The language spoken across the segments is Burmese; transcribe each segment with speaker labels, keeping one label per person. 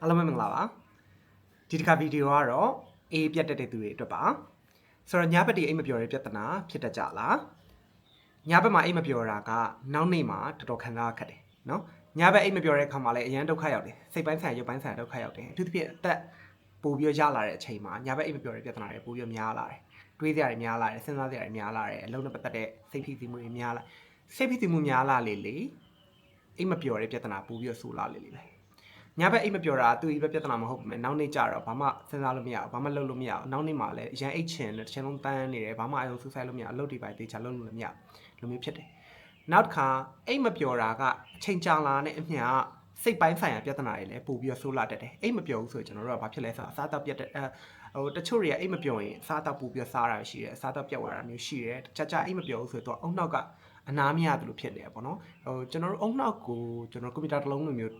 Speaker 1: အားလုံးပဲမင်္ဂလာပါဒီတစ်ခါဗီဒီယိုကတော့အေးပြတ်တက်တဲ့သူတွေအတွက်ပါဆိုတော့ညဘက်ဒီအိမ်မပြောတဲ့ပြဿနာဖြစ်တတ်ကြလားညဘက်မှာအိမ်မပြောတာကနောက်နေ့မှာတော်တော်ခံစားခက်တယ်နော်ညဘက်အိမ်မပြောတဲ့အခါမှာလည်းအရန်ဒုက္ခရောက်တယ်စိတ်ပိုင်းဆိုင်ရုပ်ပိုင်းဆိုင်ဒုက္ခရောက်တယ်အထူးသဖြင့်အသက်ပိုပြီးရလာတဲ့အချိန်မှာညဘက်အိမ်မပြောတဲ့ပြဿနာတွေပိုပြီးများလာတယ်တွေးစရာတွေများလာတယ်စဉ်းစားစရာတွေများလာတယ်အလုံးနဲ့ပတ်သက်တဲ့စိတ်ဖိစီးမှုတွေများလာစိတ်ဖိစီးမှုများလာလေလေအိမ်မပြောတဲ့ပြဿနာပိုပြီးဆိုးလာလေလေပဲ ညဘက်အိတ်မပြောတာသူ့ဤပဲပြဿနာမဟုတ်ဘူးမယ်နောက်နေ့ကျတော့ဘာမှစဉ်းစားလို့မရဘူးဘာမှလုပ်လို့မရဘူးနောက်နေ့မှလည်းအရန်အိတ်ချင်တယ်တစ်ချိန်လုံးတန်းနေတယ်ဘာမှအယုံစူးဆိုင်လို့မရဘူးအလုပ်တွေပဲတေချာလုပ်လို့လည်းမရဘူးလိုမျိုးဖြစ်တယ်နောက်တစ်ခါအိတ်မပြောတာကအချိန်ကြာလာတဲ့အမျှစိတ်ပိုင်းဆိုင်ရာပြဿနာတွေလည်းပို့ပြီးတော့ဆိုးလာတတ်တယ်အိတ်မပြောဘူးဆိုရင်ကျွန်တော်တို့ကဘာဖြစ်လဲဆိုတော့အစားအသောက်ပြတ်တဲ့အဲဟိုတချို့တွေကအိတ်မပြောရင်အစားအသောက်ပို့ပြီးတော့စားတာရှိတယ်အစားအသောက်ပြတ်သွားတာမျိုးရှိတယ်တခြားခြားအိတ်မပြောဘူးဆိုတော့အုံနောက်ကအနားမရတယ်လို့ဖြစ်နေတယ်ပေါ့နော်ဟိုကျွန်တော်တို့အုံနောက်ကိုကျွန်တော်ကွန်ပျူတာတစ်လုံးလိုမျိုး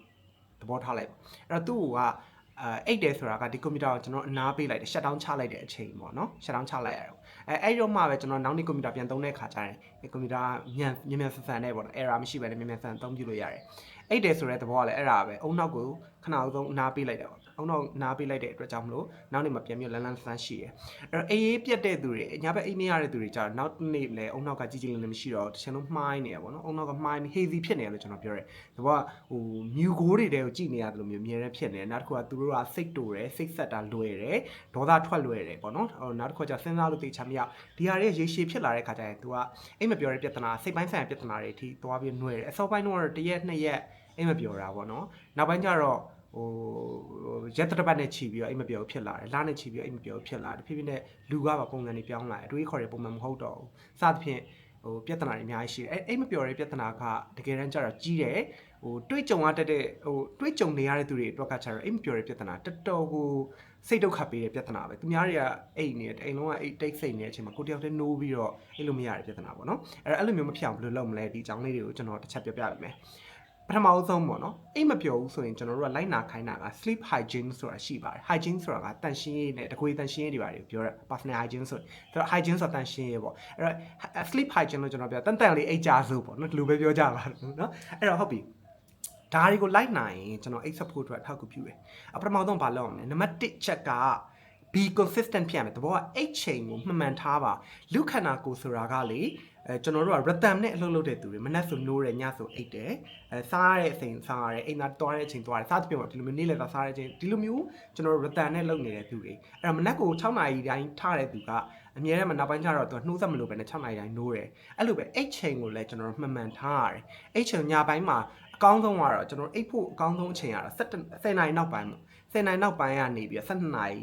Speaker 1: သဘောထားလိုက်ပါအဲ့တော့သူ့ကအဲအိတ်တယ်ဆိုတာကဒီကွန်ပျူတာကိုကျွန်တော်အနားပေးလိုက်တယ် shut down ချလိုက်တဲ့အချိန်ပေါ့နော် shut down ချလိုက်ရတယ်အဲအဲ့တော့မှပဲကျွန်တော်နောက်နေ့ကွန်ပျူတာပြန်သုံးတဲ့ခါကျရင်ဒီကွန်ပျူတာမြန်မြန်မြန်ဆန်ဆန်နဲ့ပေါ့နော် error မရှိဘဲနဲ့မြန်မြန်ဆန်သုံးပြလို့ရတယ်အိတ်တယ်ဆိုတဲ့သဘောကလည်းအဲ့ဒါပဲအုံနောက်ကို ခဏအောင်ဆုံးအနားပေးလိုက်တာပေါ့အုံနောက်နားပေးလိုက်တဲ့အတွက်ကြောင့်မလို့နောက်နေ့မှပြန်ပြီးလန်းလန်းဆန်းရှိတယ်အဲ့တော့အေးအေးပြတ်တဲ့သူတွေညဘက်အိတ်မရတဲ့သူတွေကျတော့နောက်နေ့လည်းအုံနောက်ကကြီးကြီးလင်းလင်းမရှိတော့တစ်ချက်လုံးမှားနေရပေါ့နော်အုံနောက်ကမှားနေ hazy ဖြစ်နေရလို့ကျွန်တော်ပြောတယ်သဘောကဟိုမြူကိုးတွေတဲကိုကြည့်နေရတယ်လို့မျိုးအမြဲတမ်းဖြစ်နေတယ်နောက်တစ်ခုကသူတို့ကစိတ်တူတယ်စိတ်ဆက်တာလွယ်တယ်ဒေါသထွက်လွယ်တယ်ပေါ့နော်ဟိုနောက်တစ်ခုကကျစဉ်းစားလို့သိချင်မရဒီဟာတွေရေရှည်ဖြစ်လာတဲ့ခါကျရင် तू ကအိမ်မပြောတဲ့ပြဿနာစိတ်ပိုင်းဆိုင်ရာပြဿနာတွေအထိသွားပြီးနှွဲတယ်အစောပိုင်းတော့တစ်ရက်နှစ်ရက် အိမ်မပြောတာပေါ့နော်နောက်ပိုင်းကျတော့ဟိုရက်တပတ်နဲ့ခြီးပြီးတော့အိမ်မပြောဖြစ်လာတယ်လနဲ့ခြီးပြီးတော့အိမ်မပြောဖြစ်လာတယ်ဖြည်းဖြည်းနဲ့လူကပါပုံစံတွေပြောင်းလာတယ်အတွေးခေါ်တဲ့ပုံမှန်မဟုတ်တော့ဘူးစသဖြင့်ဟိုပြဿနာတွေအများကြီးရှိတယ်အဲအိမ်မပြောတဲ့ပြဿနာကတကယ်တမ်းကျတော့ကြီးတယ်ဟိုတွေးကြုံရတတ်တဲ့ဟိုတွေးကြုံနေရတဲ့သူတွေအတွက်ကကျတော့အိမ်မပြောတဲ့ပြဿနာတော်တော်ကိုစိတ်ဒုက္ခပေးတဲ့ပြဿနာပဲသူများတွေကအိမ်နေတယ်အိမ်လုံးကအိမ်တိတ်ဆိတ်နေတဲ့အချိန်မှာကိုတယောက်တည်းနိုးပြီးတော့အိမ်လို့မရတဲ့ပြဿနာပေါ့နော်အဲ့အဲ့လိုမျိုးမဖြစ်အောင်ဘယ်လိုလုပ်မလဲဒီအကြောင်းလေးတွေကိုကျွန်တော်တစ်ချက်ပြောပြပေးမယ် ပထမအဆုံးပေါ့နော်အိမ်မပြောဘူးဆိုရင်ကျွန်တော်တို့ကလိုက်နာခိုင်းတာက sleep hygiene ဆိုတာရှိပါတယ် hygiene ဆိုတာကတန်ရှင်းရေးနဲ့တကွေးတန်ရှင်းရေးတွေပါတယ်ပြောရ personal hygiene ဆိုတော့ hygiene ဆိုတာတန်ရှင်းရေးပေါ့အဲ့တော့ sleep hygiene လို့ကျွန်တော်ပြောတန်တန်လေးအိတ်ကြစို့ပေါ့နော်ဒီလိုပဲပြောကြပါလို့နော်အဲ့တော့ဟုတ်ပြီဒါတွေကိုလိုက်နိုင်ရင်ကျွန်တော်အိတ်ဆက်ဖို့အတွက်အထောက်အကူပြုတယ်အပထမဆုံးဘာလုပ်အောင်လဲနံပါတ်1ချက်က be consistent ဖြစ်ရမယ်တဘောကအိတ်ချိန်ကိုမှန်မှန်ထားပါလူခန္ဓာကိုယ်ဆိုတာကလေ အဲကျွန်တော်တို့က rhythm နဲ့အလုပ်လုပ်တဲ့သူတွေမနက်ဆိုနိုးတယ်ညဆိုအိတ်တယ်အဲစားရတဲ့အချိန်စားရတယ်အိမ်သာတွားတဲ့အချိန်တွားတယ်စားတဲ့ပြောဒီလိုမျိုးနေ့လည်သာစားတဲ့အချိန်ဒီလိုမျိုးကျွန်တော်တို့ rhythm နဲ့လုပ်နေတဲ့သူတွေအဲ့တော့မနက်ကို6နာရီတိုင်းထားတဲ့သူကအများနဲ့မနောက်ပိုင်းကျတော့သူကနှိုးဆက်မလို့ပဲနဲ့6နာရီတိုင်းနိုးတယ်အဲ့လိုပဲအိတ်ချိန်ကိုလည်းကျွန်တော်တို့မှန်မှန်ထားရတယ်အိတ်ချိန်ညပိုင်းမှာအကောင်းဆုံးကတော့ကျွန်တော်အိတ်ဖို့အကောင်းဆုံးအချိန်ကတော့7 10နာရီနောက်ပိုင်းမှာ10နာရီနောက်ပိုင်းကနေပြီး12နာရီ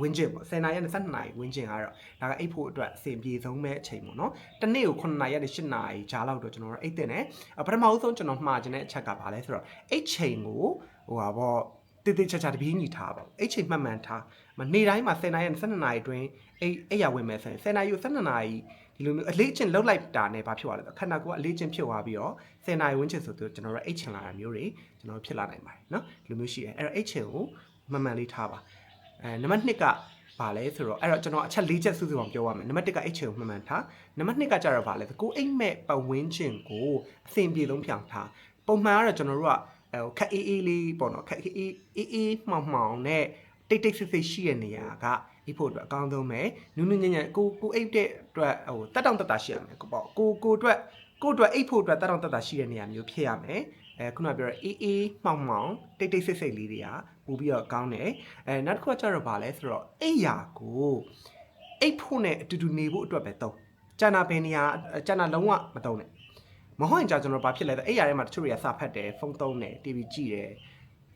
Speaker 1: ဝင်းကျင်ပေါ့10နာရီနဲ့12နာရီဝင်းကျင်ကတော့ဒါကအိတ်ဖို့အတွက်အဆင်ပြေဆုံးပဲအချိန်ပေါ့နော်တနေ့ကို9နာရီနဲ့10နာရီဂျားလောက်တော့ကျွန်တော်တို့အိတ်တင်တယ်ပထမဆုံးကျွန်တော်မှားခြင်းတဲ့အချက်ကဘာလဲဆိုတော့အိတ်ချိန်ကိုဟိုပါပေါ့တိတိကျကျတပင်းညီထားပါအိတ်ချိန်မှန်မှန်ထားမနေ့တိုင်းမှာ10နာရီနဲ့12နာရီအတွင်းအိတ်အိတ်ရဝင်မယ်ဆိုရင်10နာရီကို12နာရီဒီလိုမျိုးအလေးချင်းလောက်လိုက်တာနဲ့ဘာဖြစ်သွားလဲခန္ဓာကိုယ်ကအလေးချင်းဖြစ်သွားပြီးတော့10နာရီဝန်းကျင်ဆိုတော့ကျွန်တော်တို့အိတ်ချင်လာတာမျိုးတွေကျွန်တော်ဖြစ်လာနိုင်ပါတယ်เนาะဒီလိုမျိုးရှိတယ်အဲ့တော့အိတ်ချင်ကိုမှန်မှန်လေးထားပါ အဲနံပါတ်2ကဘာလဲဆိုတော့အဲ့တော့ကျွန်တော်အချက်၄ချက်စုစုအောင်ပြောရမယ်နံပါတ်1ကအိတ်ချင်ကိုမှန်မှန်ထားနံပါတ်2ကကြတော့ဘာလဲဆိုကိုအိတ်မဲ့ပတ်ဝန်းကျင်ကိုအဆင်ပြေဆုံးဖြောင်ထားပုံမှန်ကတော့ကျွန်တော်တို့ကအဲခက်အေးအေးလေးပေါ့နော်ခက်အေးအေးအေးအေးမှောင်မှောင်နဲ့တိတ်တိတ်ဆိတ်ဆိတ်ရှိတဲ့နေရာကအိတ်ဖို့အတွက်အကောင်းဆုံးပဲနူးနူးညံ့ညံ့ကိုကိုအိတ်တဲ့အတွက်ဟိုတက်တောင့်တက်တာရှိရမယ်ကိုပေါ့ကိုကိုအတွက်ကိုအတွက်အိတ်ဖို့အတွက်တက်တောင့်တက်တာရှိတဲ့နေရာမျိုးဖြစ်ရမယ် အဲခုနကပြောတဲ့အေးအေးမှောင်မှောင်တိတ်တိတ်ဆိတ်ဆိတ်လေးတွေကပို့ပြီးတော့ကောင်းတယ်အဲနောက်တစ်ခုကကျတော့ဗာလဲဆိုတော့အိယာကိုအိတ်ဖို့နဲ့အတူတူနေဖို့အတွက်ပဲသုံးကျန်တာဘယ်နေရာကျန်တာလုံးဝမသုံးနဲ့မဟုတ်ရင်ကြာကျွန်တော်ဘာဖြစ်လဲဆိုအိယာထဲမှာတချို့တွေကစာဖတ်တယ်ဖုန်းသုံးတယ် TV ကြည့်တယ်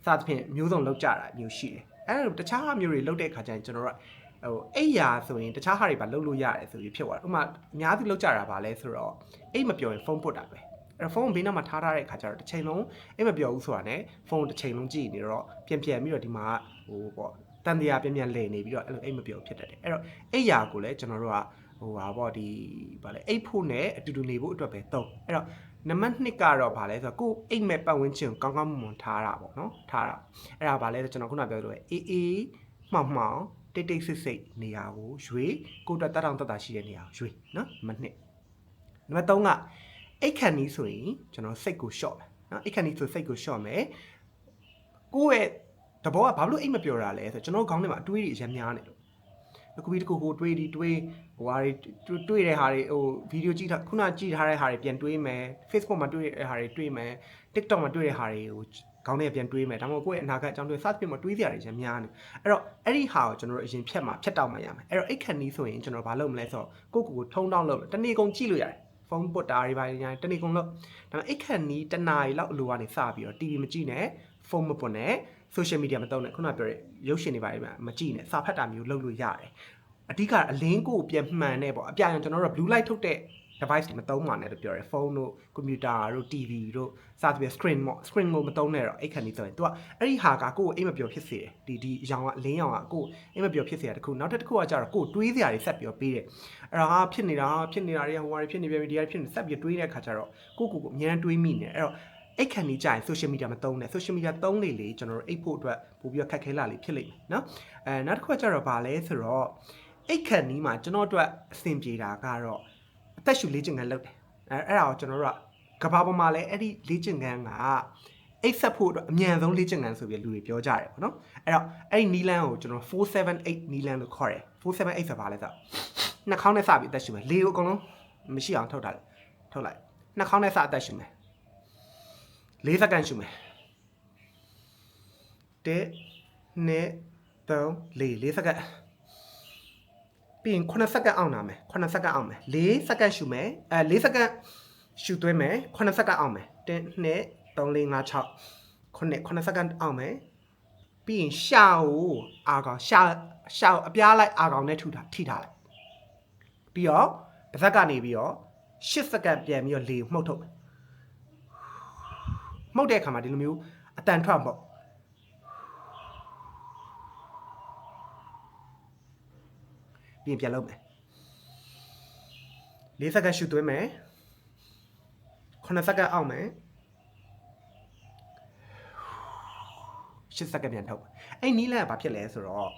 Speaker 1: စသဖြင့်မျိုးစုံလောက်ကြတာမျိုးရှိတယ်အဲဒါတခြားမျိုးတွေလောက်တဲ့ခါကျရင်ကျွန်တော်တို့ကဟိုအိယာဆိုရင်တခြားဟာတွေပါလုပ်လို့ရတယ်ဆိုပြီးဖြစ်သွားတယ်ဥပမာအများစုလောက်ကြတာဗာလဲဆိုတော့အိတ်မပြောရင်ဖုန်းပုတ်တာပဲ အဲ့ဖုန်းဘေးနားမှာထားထားတဲ့အခါကျတော့တစ်ချိန်လုံးအိမ်မပြောဘူးဆိုတာ ਨੇ ဖုန်းတစ်ချိန်လုံးကြည့်နေတော့ပြန်ပြန်ပြီးတော့ဒီမှာဟိုပေါ့တန်တရားပြန်ပြန်လဲနေပြီးတော့အဲ့လိုအိမ်မပြောဖြစ်တတ်တယ်အဲ့တော့အိယာကိုလည်းကျွန်တော်တို့ကဟိုဟာပေါ့ဒီဗာလဲအိတ်ဖို့နဲ့အတူတူနေဖို့အတွက်ပဲသုံးအဲ့တော့နံပါတ်2ကတော့ဗာလဲဆိုတော့ကိုအိတ်မဲ့ပတ်ဝန်းကျင်ကောင်းကောင်းမွန်မွန်ထားတာပေါ့နော်ထားတာအဲ့ဒါဗာလဲဆိုကျွန်တော်ခုနပြောလို့အေးအေးမှောင်မှောင်တိတ်တိတ်ဆိတ်ဆိတ်နေရာကိုရွေကိုတက်တတောင်တက်တာရှိတဲ့နေရာကိုရွေနော်နံပါတ်2နံပါတ်3က အိတ်ခန့်နီးဆိုရင်ကျွန်တော်စိတ်ကိုရှော့မယ်နော်အိတ်ခန့်နီးဆိုစိတ်ကိုရှော့မယ်ကိုယ့်ရဲ့တဘောကဘာလို့အိတ်မပြောတာလဲဆိုတော့ကျွန်တော်ခေါင်းထဲမှာအတွေးတွေအများများနေလို့တစ်ခုပြီးတစ်ခုဟိုတွေးဒီတွေးဟိုဟာတွေတွေးတဲ့ဟာတွေဟိုဗီဒီယိုကြည့်တာခုနကြည့်ထားတဲ့ဟာတွေပြန်တွေးမယ် Facebook မှာတွေးတဲ့ဟာတွေတွေးမယ် TikTok မှာတွေးတဲ့ဟာတွေကိုခေါင်းထဲပြန်တွေးမယ်ဒါမှမဟုတ်ကိုယ့်ရဲ့အနာဂတ်အကြောင်းတွေ search ပြင်မှာတွေးစရာတွေအများနေအဲ့တော့အဲ့ဒီဟာကိုကျွန်တော်တို့အရင်ဖြတ်မှာဖြတ်တောက်မှရမယ်အဲ့တော့အိတ်ခဏီးဆိုရင်ကျွန်တော်ဘာလုပ်မလဲဆိုတော့ကိုယ့်ကိုယ်ကိုထုံးတောင်းလုပ်တနေ့ကုန်ကြည့်လို့ရတယ် ဖုန်းပုတ်တာတွေပါညာတနေ့ကုန်လို့ဒါပေမဲ့အိတ်ခဏီးတနားရီလောက်အလိုကနေစပြီးတော့ TV မကြည့်နဲ့ဖုန်းမပွတ်နဲ့ social media မသုံးနဲ့ခုနပြောတဲ့ရုပ်ရှင်တွေပါမကြည့်နဲ့စာဖတ်တာမျိုးလုပ်လို့ရတယ်အဓိကအလင်းကိုပြန်မှန်နဲ့ပေါ့အပြရင်ကျွန်တော်တို့ blue light ထုတ်တဲ့ device တွေမသုံးပါနဲ့လို့ပြောရဲဖုန်းတို့ computer တို့ TV တို့စသဖြင့် screen ပေါ့ screen ကိုမသုံးနဲ့တော့အိတ်ခဏီးဆိုရင် तू ကအဲ့ဒီဟာကကိုယ့်ကိုအိမ်မပြောဖြစ်စေတယ်ဒီဒီအရောင်ကအလင်းရောင်ကကိုယ့်အိမ်မပြောဖြစ်စေတာတခုနောက်တစ်ခုကကြတော့ကိုယ့်တွေးစရာတွေဆက်ပြီးတော့ပေးတယ်အဲ့ဒါဟာဖြစ်နေတာဖြစ်နေတာတွေဟိုဟာတွေဖြစ်နေပြန်ပြီဒီဟာတွေဖြစ်နေဆက်ပြီးတွေးတဲ့အခါကျတော့ကိုယ့်ကိုယ်ကိုအများကြီးတွေးမိနေအဲ့တော့အိတ်ခဏီးကြရင် social media မသုံးနဲ့ social media သုံးလေလေကျွန်တော်တို့အိတ်ဖို့အတွက်ပို့ပြီးတော့ခက်ခဲလာလေဖြစ်လိမ့်မယ်နော်အဲနောက်တစ်ခုကကြတော့ဗာလဲဆိုတော့အိတ်ခဏီးမှာကျွန်တော်အတွက်အဆင်ပြေတာကတော့အ သက်ရှူလေ့ကျင့်ခန်းလုပ်တယ်အဲအဲ့ဒါကိုကျွန်တော်တို့ကကဘာပေါ်မှာလည်းအဲ့ဒီလေ့ကျင့်ခန်းကအိတ်ဆက်ဖို့အတွက်အမြန်ဆုံးလေ့ကျင့်ခန်းဆိုပြီးလူတွေပြောကြတယ်ပေါ့နော်အဲ့တော့အဲ့ဒီနီလန်းကိုကျွန်တော်478နီလန်းလို့ခေါ်တယ်478ဆိုပါလဲဆိုနှာခေါင်းနဲ့စပြီးအသက်ရှူမယ်လေကိုအကုန်လုံးမရှိအောင်ထုတ်တာလေထုတ်လိုက်နှာခေါင်းနဲ့စအသက်ရှူမယ်၄စက္ကန့်ရှူမယ်1 2 3 4 4စက္ကန့် ပြီးရင်9စက္ကန့်အောင်နာမယ်9စက္ကန့်အောင်မယ်4စက္ကန့်ရှူမယ်အဲ4စက္ကန့်ရှူသွင်းမယ်9စက္ကန့်အောင်မယ်1 2 3 4 5 6 9 9စက္ကန့်အောင်မယ်ပြီးရင်ရှာကိုအာကောင်ရှာရှာကိုအပြားလိုက်အာကောင်နဲ့ထူတာထိထားလိုက်ပြီးတော့တစ်စက်ကနေပြီးတော့10စက္ကန့်ပြန်ပြီးတော့လေကိုမှုတ်ထုတ်မယ်မှုတ်တဲ့အခါမှာဒီလိုမျိုးအတန်ထွက်ပေါ့ ပြီးရင်ပြန်လုပ်မယ်၄စက္ကန့်ရှူသွင်းမယ်9စက္ကန့်အောင်မယ်10စက္ကန့်ပြန်ထုတ်အဲ့နီးလန့်ကဘာဖြစ်လဲဆိုတော့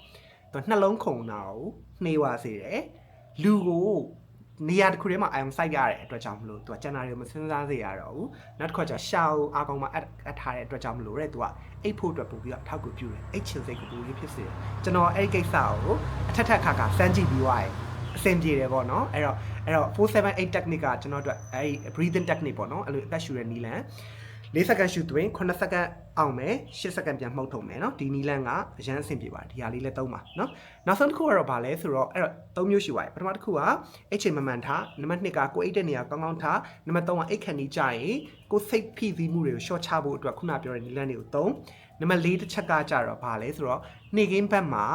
Speaker 1: သူနှလုံးခုန်တာကိုနှေးဝါစေတယ်လူကို နေရာတစ်ခုထဲမှာအာရုံစိုက်ရတဲ့အတွက်ကြောင့်မလို့သူကကျန်တာတွေမစဉ်းစားစေရတော့ဘူးနောက်တစ်ခါကျရှာကိုအာကောင်မှာအပ်အပ်ထားတဲ့အတွက်ကြောင့်မလို့တဲ့သူကအိတ်ဖို့အတွက်ပို့ပြီးတော့အထောက်အကူပြုတယ်အိတ်ချင်စိတ်ကိုပို့ပြီးဖြစ်စေတယ်ကျွန်တော်အဲ့ဒီကိစ္စကိုအထက်ထက်ခါခါစမ်းကြည့်ပြီးသွားတယ်အဆင်ပြေတယ်ပေါ့နော်အဲ့တော့အဲ့တော့478 technique ကကျွန်တော်တို့အဲ့ breathing technique ပေါ့နော်အဲ့လိုအသက်ရှူတဲ့နီလန် ၄စက္ကန့်ရှူသွင်း9စက္ကန့်အောင်မယ်10စက္ကန့်ပြန်မှုတ်ထုံမယ်เนาะဒီနီလန်ကအရန်အဆင်ပြေပါတယ်ဒီဟာလေးလည်းသုံးပါเนาะနောက်ဆုံးတစ်ခုကတော့ဗာလဲဆိုတော့အဲ့တော့သုံးမျိုးရှိပါတယ်ပထမတစ်ခုကအိတ်ချိန်မမှန်ထားနံပါတ်2ကကိုအိတ်တဲ့နေရာကောင်းကောင်းထားနံပါတ်3ကအိတ်ခဏီကြရင်ကိုစိတ်ဖိစီးမှုတွေကို short ချဖို့အတွက်ခုနပြောတဲ့နီလန်တွေကိုသုံးနံပါတ်4တစ်ချက်ကကြတော့ဗာလဲဆိုတော့နေကင်းဘက်မှာ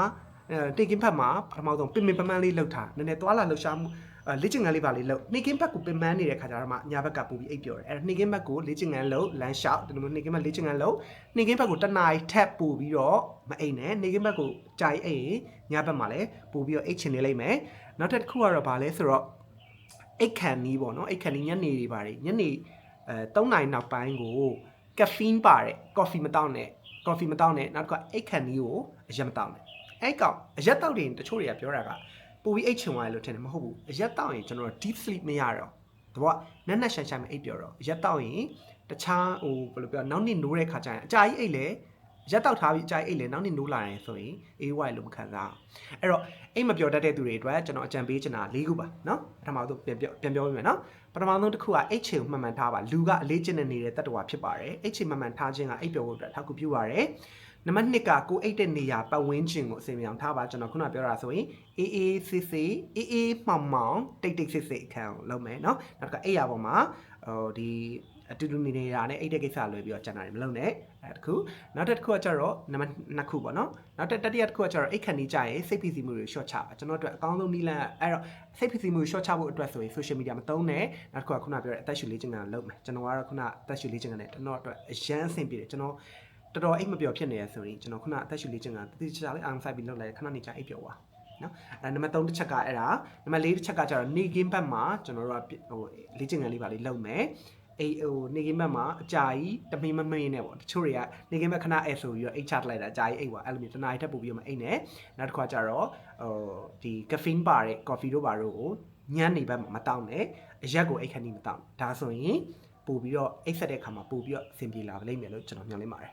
Speaker 1: အဲတေကင်းဘက်မှာပထမဆုံးပင်ပင်ပန်းပန်းလေးလှုပ်ထားနည်းနည်းသွားလာလှုပ်ရှားမှုအဲ လေ့ကျင့်ခန်းလေးပါလေးလုပ်နှိကင်းဘက်ကိုပင်ပန်းနေတဲ့ခါကျတော့မှညာဘက်ကပူပြီးအိပ်ပျော်တယ်အဲနှိကင်းဘက်ကိုလေ့ကျင့်ခန်းလုပ်လမ်းလျှောက်ဒီလိုမျိုးနှိကင်းဘက်လေ့ကျင့်ခန်းလုပ်နှိကင်းဘက်ကိုတနားရီထက်ပူပြီးတော့မအိပ်နဲ့နှိကင်းဘက်ကိုကြာအိပ်ရင်ညာဘက်မှာလည်းပူပြီးတော့အိပ်ချင်နေလိမ့်မယ်နောက်တစ်ခုကတော့ဗာလဲဆိုတော့အိတ်ခန်နီးပေါ့နော်အိတ်ခန်နီးညနေတွေပါတယ်ညနေအဲ3နာရီနောက်ပိုင်းကိုကက်ဖီင်းပါတယ်ကော်ဖီမတောက်နဲ့ကော်ဖီမတောက်နဲ့နောက်တစ်ခါအိတ်ခန်နီးကိုအရက်မတောက်နဲ့အဲ့ကောင်အရက်တောက်တယ်တချို့တွေကပြောတာက ပိုပြီးအိတ်ချင်သွားတယ်လို့ထင်တယ်မဟုတ်ဘူးအရက်တောက်ရင်ကျွန်တော်တို့ deep sleep မရတော့တဘောနက်နက်ရှန်ရှန်မအိပ်ပြောတော့အရက်တောက်ရင်တခြားဟိုဘယ်လိုပြောနောက်နေ့နိုးတဲ့ခါကျရင်အကြာကြီးအိတ်လေရက်တောက်ထားပြီးအကြာကြီးအိတ်လေနောက်နေ့နိုးလာရင်ဆိုရင်အေးဝိုင်လို့မခံစားအဲ့တော့အိတ်မပြောတတ်တဲ့သူတွေအတွက်ကျွန်တော်အကြံပေးချင်တာ၄ခုပါနော်ပထမဆုံးပြန်ပြောပြန်ပြောပြမယ်နော်ပထမဆုံးတစ်ခုကအိတ်ချေကိုမှန်မှန်ထားပါလူကအလေးကျင့်နေတဲ့တတ္တဝါဖြစ်ပါတယ်အိတ်ချေမှန်မှန်ထားခြင်းကအိတ်ပြောဖို့အတွက်ထောက်ကူပြုပါတယ် နံပါတ်2ကကိုအိတ်တဲ့နေရာပတ်ဝန်းကျင်ကိုအစီအမံအောင်ထားပါကျွန်တော်ခုနပြောတာဆိုရင်အေးအေးဆေးဆေးအေးအေးမှောင်မှောင်တိတ်တိတ်ဆိတ်ဆိတ်အခန်းကိုလုပ်မယ်เนาะနောက်ကအိတ်ရပေါ်မှာဟိုဒီအတူတူနေနေတာနဲ့အိတ်တဲ့ကိစ္စလွယ်ပြီးတော့ကျန်တာတွေမလုပ်နဲ့အဲတခုနောက်တစ်ခုကကျတော့နံပါတ်2ခုပေါ့နော်နောက်တစ်တတိယတစ်ခုကကျတော့အိတ်ခဏီကြရင်စိတ်ဖိစီးမှုတွေ short ချပါကျွန်တော်တို့အကောင်းဆုံးနည်းလမ်းအဲ့တော့စိတ်ဖိစီးမှု short ချဖို့အတွက်ဆိုရင် social media မသုံးနဲ့နောက်တစ်ခုကခုနပြောတဲ့အသက်ရှူလေးခြင်းကလုပ်မယ်ကျွန်တော်ကတော့ခုနအသက်ရှူလေးခြင်းကနဲ့ကျွန်တော်အတွက်အရန်အဆင်ပြေတယ်ကျွန်တော် တော်တော်အိတ်မပျော်ဖြစ်နေရဆိုရင်ကျွန်တော်ခုနအသက်ရှူလေးခြင်းကတတိချာလေးအာရုံစိုက်ပြီးလုပ်လိုက်ခဏနေချအိတ်ပျော်သွားနော်အဲနံပါတ်3တစ်ချက်ကအဲ့ဒါနံပါတ်4တစ်ချက်ကကျတော့နေကင်းဘက်မှာကျွန်တော်တို့ကဟိုလေ့ကျင့်ခန်းလေးပါလေးလုပ်မယ်အေးဟိုနေကင်းဘက်မှာအကြာကြီးတမင်းမမင်းနဲ့ပေါ့တချို့တွေကနေကင်းဘက်ခဏအဲ့ဆိုပြီးတော့အိတ်ချလိုက်တာအကြာကြီးအိတ်ပါအဲ့လိုမျိုးတနားရီထပ်ပို့ပြီးတော့မအိတ်နဲ့နောက်တစ်ခါကျတော့ဟိုဒီကဖင်းပါတဲ့ကော်ဖီတို့ပါတို့ကိုညနေဘက်မှာမတောင်းနဲ့အရက်ကိုအိတ်ခဏီမတောင်းဒါဆိုရင်ပို့ပြီးတော့အိတ်ဆက်တဲ့ခါမှာပို့ပြီးတော့အဆင်ပြေလာလိမ့်မယ်လို့ကျွန်တော်မျှော်လင့်ပါတယ်